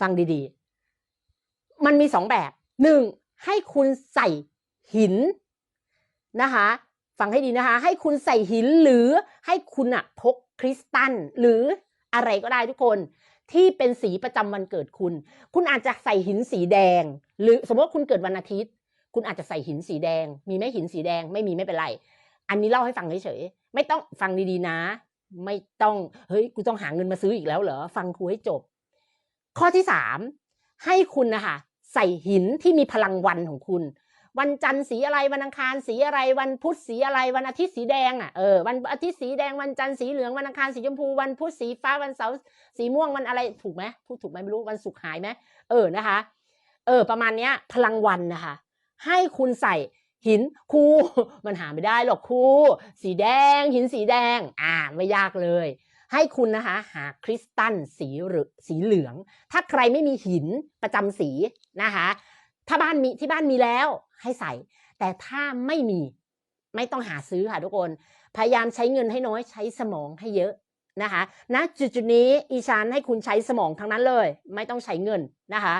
ฟังดีๆ มันมีสองแบบหนึ่งให้คุณใส่หินนะคะฟังให้ดีนะคะ ให้คุณใส่หินหรือให้คุณอะพกคริสตัลหรืออะไรก็ได้ทุกคนที่เป็นสีประจำวันเกิดคุณ คุณอาจจะใส่หินสีแดง หรือสมมติว่าคุณเกิดวันอาทิตย์ คุณอาจจะใส่หินสีแดง มีไหมหินสีแดงไม่มีไม่เป็นไร อันนี้เล่าให้ฟังเฉยๆไม่ต้องฟังดีๆนะ ไม่ต้องเฮ้ยกูต้องหาเงินมาซื้ออีกแล้วเหรอฟังครูให้จบ ข้อที่สามให้คุณนะคะใส่หินที่มีพลังวันของคุณ วันจันทร์สีอะไรวันอังคารสีอะไรวันพุธสีอะไรวันอาทิตย์สีแดงอะเออวันอาทิตย์สีแดงวันจันทร์สีเหลืองวันอังคารสีชมพูวันพุธสีฟ้าวันเสาร์สีม่วงวันอะไรถูกไหมพูดถูกไหมไม่รู้วันศุกร์หายไหมเออนะคะ เออ ประมาณเนี้ย พลังวันนะคะ ให้คุณใส่หินครูมันหาไม่ได้หรอกครูสีแดง หินสีแดง อ่าไม่ยากเลย ให้คุณนะคะหาคริสตัลสีหรือสีเหลือง ถ้าใครไม่มีหินประจำสีนะคะถ้าบ้านมีที่บ้านมีแล้วให้ใส่ แต่ถ้าไม่มีไม่ต้องหาซื้อค่ะทุกคน พยายามใช้เงินให้น้อยใช้สมองให้เยอะนะคะณจุดจุดนี้อีชานให้คุณใช้สมองทั้งนั้นเลย ไม่ต้องใช้เงินนะคะ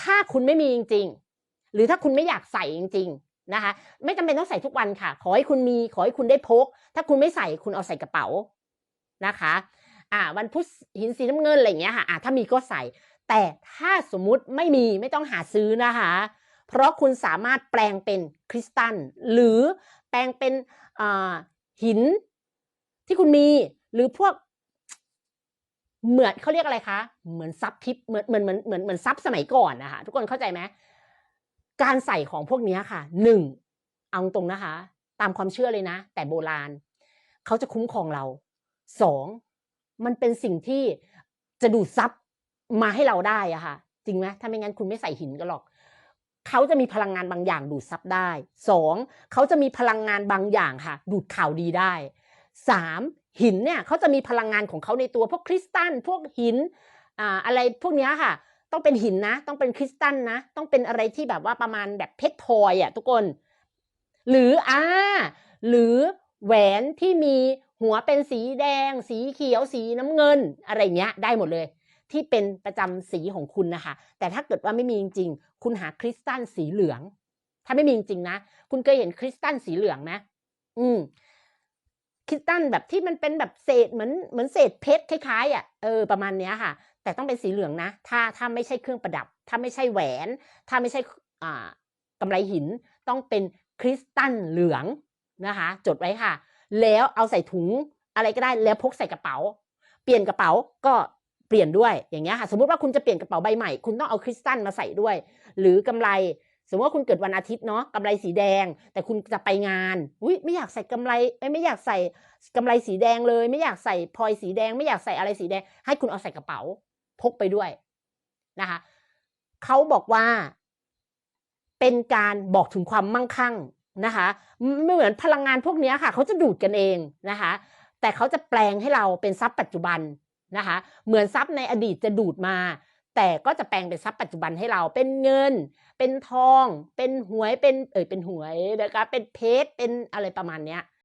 ถ้าคุณไม่มีจริง ๆ หรือถ้าคุณไม่อยากใส่จริง ๆนะคะ ไม่จำเป็นต้องใส่ทุกวันค่ะ ขอให้คุณมีขอให้คุณได้พก ถ้าคุณไม่ใส่คุณเอาใส่กระเป๋า นะคะอ่าวันพุธหินสีน้ำเงินอะไรอย่างเงี้ยค่ะอ่าถ้ามีก็ใส่ แต่ถ้าสมมุติไม่มีไม่ต้องหาซื้อนะคะ เพราะคุณสามารถแปลงเป็นคริสตัลหรือแปลงเป็นอ่าหินที่คุณมีหรือพวกเหมือนเขาเรียกอะไรคะ เหมือนซับทิปเหมือนเหมือนเหมือนเหมือนเหมือนซับสมัยก่อนนะคะทุกคนเข้าใจไหมการใส่ของพวกนี้ค่ะหนึ่งเอาตรงนะคะ ตามความเชื่อเลยนะ แต่โบราณ เขาจะคุ้มครองเรา สองมันเป็นสิ่งที่จะดูดซับมาให้เราได้อะค่ะ จริงไหมถ้าไม่งั้นคุณไม่ใส่หินกันหรอก เขาจะมีพลังงานบางอย่างดูดซับได้สองเขาจะมีพลังงานบางอย่างค่ะ ดูดข่าวดีได้สามหินเนี่ยเขาจะมีพลังงานของเขาในตัวพวกคริสตัลพวกหินอ่าอะไรพวกนี้ค่ะ ต้องเป็นหินนะ ต้องเป็นคริสตัลนะ ต้องเป็นอะไรที่แบบว่าประมาณแบบเพชรพลอยอะทุกคน หรืออ่าหรือแหวนที่มี หัวเป็นสีแดง สีเขียว สีน้ำเงิน อะไรเงี้ยได้หมดเลย ที่เป็นประจำสีของคุณนะคะ แต่ถ้าเกิดว่าไม่มีจริงๆคุณหาคริสตัลสีเหลือง ถ้าไม่มีจริงนะคุณเคยเห็นคริสตัลสีเหลืองไหมอืมคริสตัลแบบที่มันเป็นแบบเศษเหมือนเหมือนเศษเพชรคล้ายๆอะเออประมาณเนี้ยค่ะ แต่ต้องเป็นสีเหลืองนะ ถ้าถ้าไม่ใช่เครื่องประดับ ถ้าไม่ใช่แหวน ถ้าไม่ใช่อ่ากำไรหินต้องเป็นคริสตัลเหลืองนะคะ จดไว้ค่ะ แล้วเอาใส่ถุงอะไรก็ได้แล้วพกใส่กระเป๋า เปลี่ยนกระเป๋าก็เปลี่ยนด้วยอย่างเงี้ยค่ะสมมติว่าคุณจะเปลี่ยนกระเป๋าใบใหม่ คุณต้องเอาคริสตัลมาใส่ด้วย หรือกำไร สมมติว่าคุณเกิดวันอาทิตย์เนาะกำไรสีแดง แต่คุณจะไปงานอุ้ยไม่อยากใส่กำไรเอ้ยไม่อยากใส่กำไรสีแดงเลย ไม่อยากใส่พลอยสีแดง ไม่อยากใส่อะไรสีแดง ให้คุณเอาใส่กระเป๋า พกไปด้วยนะคะเขาบอกว่า เป็นการบอกถึงความมั่งคั่ง นะคะไม่เหมือนพลังงานพวกนี้ค่ะเขาจะดูดกันเองนะคะ แต่เขาจะแปลงให้เราเป็นทรัพย์ปัจจุบันนะคะ เหมือนทรัพย์ในอดีตจะดูดมา แต่ก็จะแปลงเป็นทรัพย์ปัจจุบันให้เราเป็นเงิน เป็นทอง เป็นหวยเป็นเอ่ยเป็นหวยนะคะเป็นเพชรเป็นอะไรประมาณเนี้ย